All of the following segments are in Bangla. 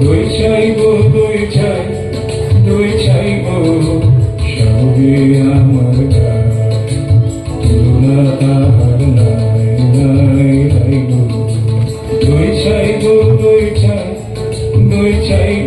দুই চাইব দুই চাই দুই চাইব। সবে আমার তুলনা তাহার নাই দুই চাইব চাই।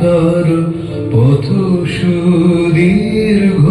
তর পথ সুদীর্ঘ।